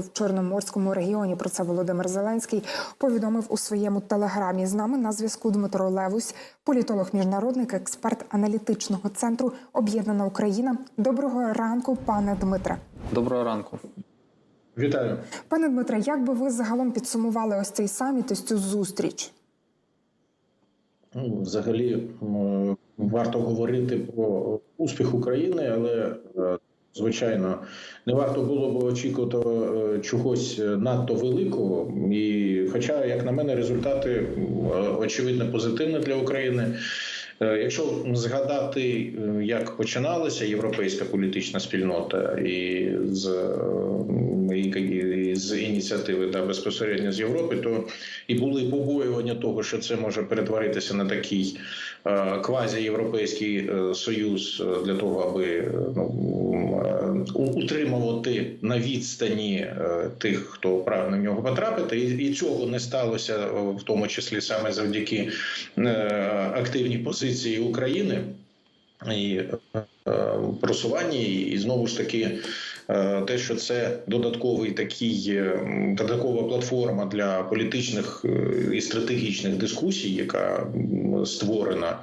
в Чорноморському регіоні. Про це Володимир Зеленський повідомив у своєму телеграмі. З нами на зв'язку Дмитро Левусь, політолог, міжнародник, експерт аналітичного центру Об'єднана Україна. Доброго ранку, пане Дмитре. Доброго ранку. Вітаю. Пане Дмитре, як би ви загалом підсумували ось цей саміт, ось цю зустріч? Ну, взагалі варто говорити про успіх України, але е, звичайно не варто було б очікувати е, чогось надто великого. І, хоча, як на мене, результати очевидно позитивні для України. Е, Якщо згадати, е, як починалася європейська політична спільнота, і з, е, з ініціативи да, безпосередньо з Європи, то і були побоювання того, що це може перетворитися на такий е, квазієвропейський е, союз е, для того, аби ну, утримувати на відстані тих, хто прагне в нього потрапити, і, цього не сталося, в тому числі саме завдяки активній позиції України і просуванні, і знову ж таки. Е, Те, що це додатковий такий е, додаткова платформа для політичних е, і стратегічних дискусій, яка створена,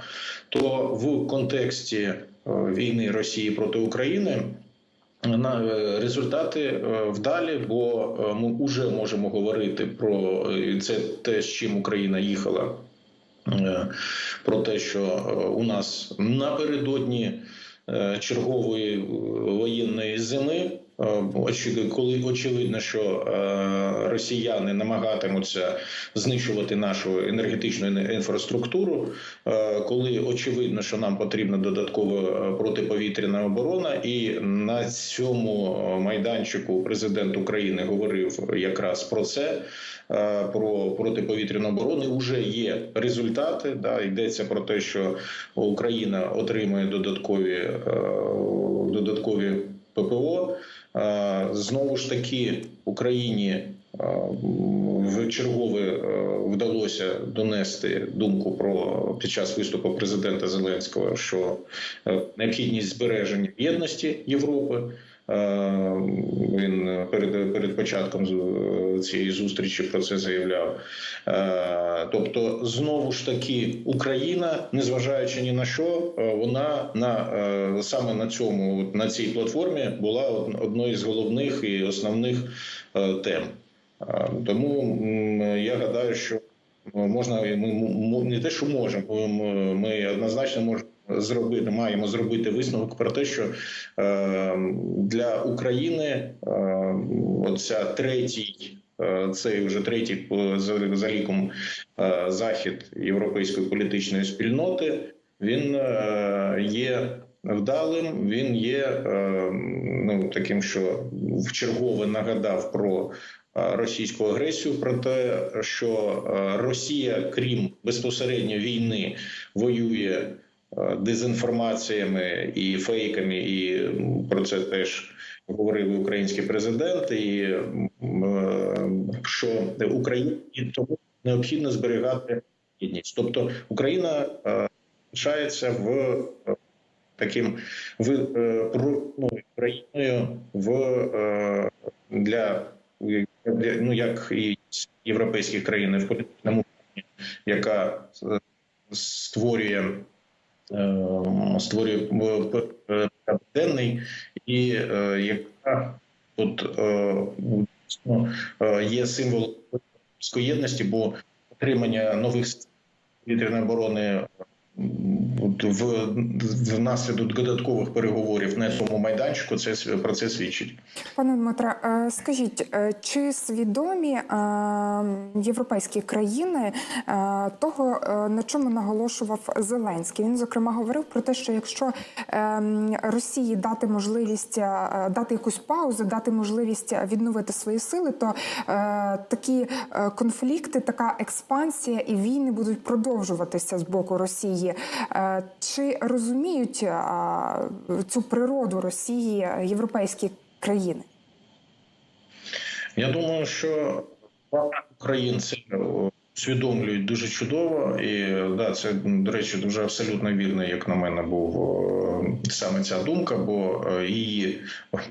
то в контексті війни Росії проти України на результати вдалі, бо ми вже можемо говорити про це те, з чим Україна їхала. Про те, що у нас напередодні чергової е, воєнної зими, е, коли очевидно, що е, росіяни намагатимуться знищувати нашу енергетичну інфраструктуру, е, коли очевидно, що нам потрібна додаткова е, протиповітряна оборона, і на цьому е, майданчику президент України говорив якраз про це. е, Про протиповітряну оборону вже є результати. Да, йдеться про те, що Україна отримує додаткові е, додаткові ППО. Знову ж таки, Україні в чергове е, вдалося донести думку про під час виступу президента Зеленського, що е, необхідність збереження єдності Європи. Е, Він перед перед початком з- цієї зустрічі про це заявляв. Е, Тобто, знову ж таки, Україна, незважаючи ні на що, е, вона на е, саме на цьому на цій платформі була од- одною з головних і основних е, тем. Е, Тому я гадаю, що можна ми не те, що можемо, ми- однозначно можемо зробити, маємо зробити висновок про те, що е, для України е, оця третій. е, Цей вже третій по- за, за ліком е, захід європейської політичної спільноти. Він е, є вдалим. Він є е, ну таким, що вчергове нагадав про е, російську агресію, про те, що е, Росія, крім безпосередньо війни, воює е, дезінформаціями і фейками, і про це теж говорив український президент, і е, що Україні тому необхідно зберігати єдність. Тобто Україна е, в е, таким в е, пророкною країною в е, для ну як і європейські країни в політичному яка е, створює е, створює е, денний і яка е, є символом єдності, бо отримання нових повітряної оборони от в, внаслідок додаткових переговорів на цьому майданчику це про це свідчить. Пане Дмитре, е, скажіть, е, чи свідомі е, європейські країни того, на чому наголошував Зеленський? Він зокрема говорив про те, що якщо е, Росії дати можливість дати якусь паузу, дати можливість відновити свої сили, то такі конфлікти, така експансія і війни будуть продовжуватися з боку Росії. Е, Чи розуміють е, цю природу Росії е, європейські країни? Я думаю, що це усвідомлюють дуже чудово, і да, це до речі дуже абсолютно вірно, як на мене, був саме ця думка, бо е, її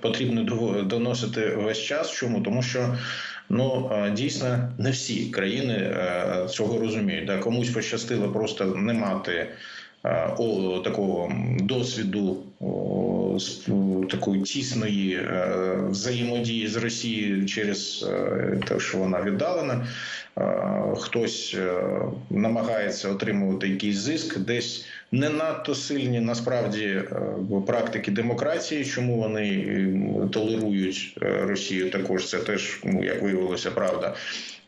потрібно доносити весь час. Чому тому, що ну е, дійсно не всі країни е, цього розуміють. Да, комусь пощастило просто не мати. Е, О, такого досвіду о, такої тісної о, взаємодії з Росією через е, те, що вона віддалена. Е, Хтось е, намагається отримувати якийсь зиск, десь не надто сильні насправді е, практики демократії, чому вони толерують е, Росію. Також це теж ну, як виявилося, правда.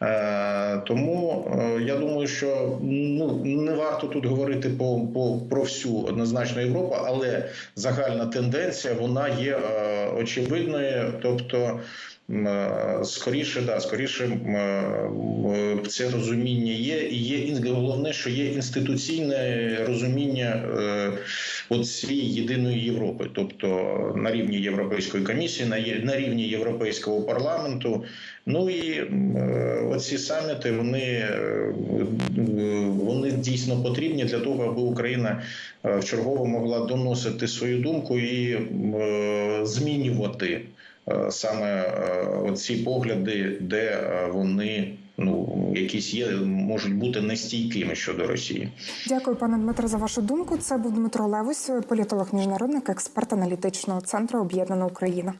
Е, Тому я думаю, що ну не варто тут говорити по, по про всю однозначно Європу, але загальна тенденція вона є очевидною, тобто. Е, Скоріше, да, скоріше е, це розуміння є, і є головне, що є інституційне розуміння е, от цієї єдиної Європи, тобто на рівні Європейської комісії, на, на рівні Європейського парламенту. Ну і оці саміти вони, вони дійсно потрібні для того, аби Україна е, вчергово могла доносити свою думку і змінювати саме е, оці погляди, де е, вони ну якісь є, можуть бути нестійкими щодо Росії. Дякую, пане Дмитро, за вашу думку. Це був Дмитро Левось, політолог, міжнародник, експерт аналітичного центру Об'єднана Україна.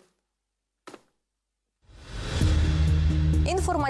Інформаційна